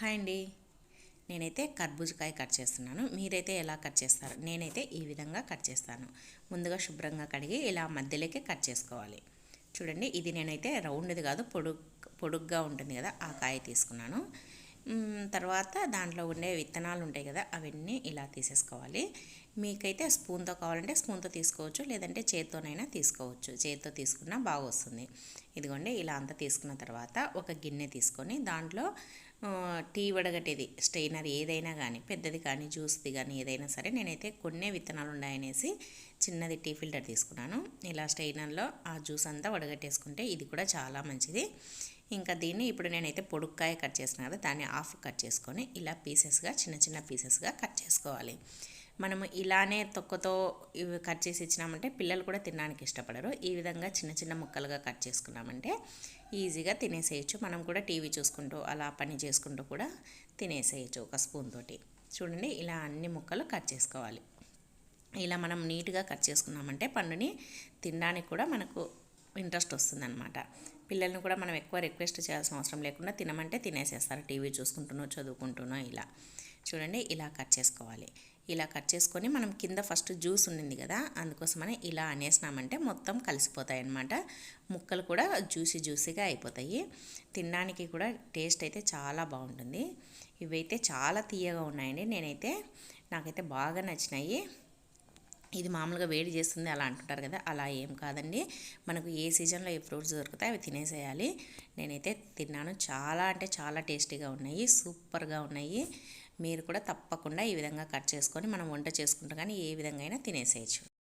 Hi అండి. నేనైతే కర్బూజకాయ cut చేస్తున్నాను. మీరైతే ఎలా కట్ చేస్తారు? నేనైతే ఈ విధంగా కట్ చేస్తాను. ముందుగా శుభ్రంగా కడిగి ఇలా మధ్యలోకి కట్ చేసుకోవాలి. చూడండి ఇది నేనైతే రౌండ్ది కాదు పొడుగ్ పొడుగ్గా ఉంటుంది కదా ఆ కాయ తీసుకున్నాను. తర్వాత దాంట్లో ఉండే విత్తనాలు ఉంటాయి కదా అవన్నీ ఇలా తీసేసుకోవాలి. మీకైతే స్పూన్తో కావాలంటే స్పూన్తో తీసుకోవచ్చు లేదంటే చేత్తోనైనా తీసుకోవచ్చు. చేత్తో తీసుకున్నా బాగా వస్తుంది ఇదిగోండి ఇలా అంతా తీసుకున్న తర్వాత ఒక గిన్నె తీసుకొని దాంట్లో టీ వడగట్టేది స్ట్రెయినర్ ఏదైనా కానీ పెద్దది కానీ జ్యూస్ది కానీ ఏదైనా సరే నేనైతే కొన్ని విత్తనాలు ఉన్నాయనేసి చిన్నది టీ ఫిల్టర్ తీసుకున్నాను. ఇలా స్ట్రెయినర్లో ఆ జ్యూస్ అంతా వడగట్టేసుకుంటే ఇది కూడా చాలా మంచిది. ఇంకా దీన్ని ఇప్పుడు నేనైతే పొడుక్కాయ కట్ చేసిన కదా దాన్ని హాఫ్ కట్ చేసుకొని ఇలా పీసెస్గా చిన్న చిన్న పీసెస్గా కట్ చేసుకోవాలి. మనము ఇలానే తొక్కతో ఇవి కట్ చేసి ఇచ్చినామంటే పిల్లలు కూడా తినడానికి ఇష్టపడరు. ఈ విధంగా చిన్న చిన్న ముక్కలుగా కట్ చేసుకున్నామంటే ఈజీగా తినేసేయచ్చు. మనం కూడా టీవీ చూసుకుంటూ అలా పని చేసుకుంటూ కూడా తినేసేయచ్చు ఒక స్పూన్ తోటి. చూడండి ఇలా అన్ని ముక్కలు కట్ చేసుకోవాలి. ఇలా మనం నీట్గా కట్ చేసుకున్నామంటే పండుని తినడానికి కూడా మనకు ఇంట్రెస్ట్ వస్తుందన్నమాట. పిల్లల్ని కూడా మనం ఎక్కువ రిక్వెస్ట్ చేయాల్సిన అవసరం లేకుండా తినమంటే తినేసేస్తారు. టీవీ చూసుకుంటున్నో చదువుకుంటున్నో ఇలా. చూడండి ఇలా కట్ చేసుకోవాలి. ఇలా కట్ చేసుకొని మనం కింద ఫస్ట్ జ్యూస్ ఉండింది కదా అందుకోసమని ఇలా అనేసినామంటే మొత్తం కలిసిపోతాయి అన్నమాట ముక్కలు కూడా జ్యూసీ జ్యూసీగా అయిపోతాయి. తినడానికి కూడా టేస్ట్ అయితే చాలా బాగుంటుంది. ఇవైతే చాలా తీయగా ఉన్నాయండి. నేనైతే నాకైతే బాగా నచ్చినాయి. ఇది మామూలుగా వేడి చేస్తుంది అలా అంటుంటారు కదా అలా ఏం కాదండి. మనకు ఏ సీజన్లో ఏ ఫ్రూట్స్ దొరుకుతాయి అవి తినేసేయాలి. నేనైతే తిన్నాను. చాలా అంటే చాలా టేస్టీగా ఉన్నాయి సూపర్గా ఉన్నాయి. మీరు కూడా తప్పకుండా ఈ విధంగా కట్ చేసుకొని మనం వంట చేసుకుంటాం కానీ ఏ విధంగా అయినా తినేసేయచ్చు.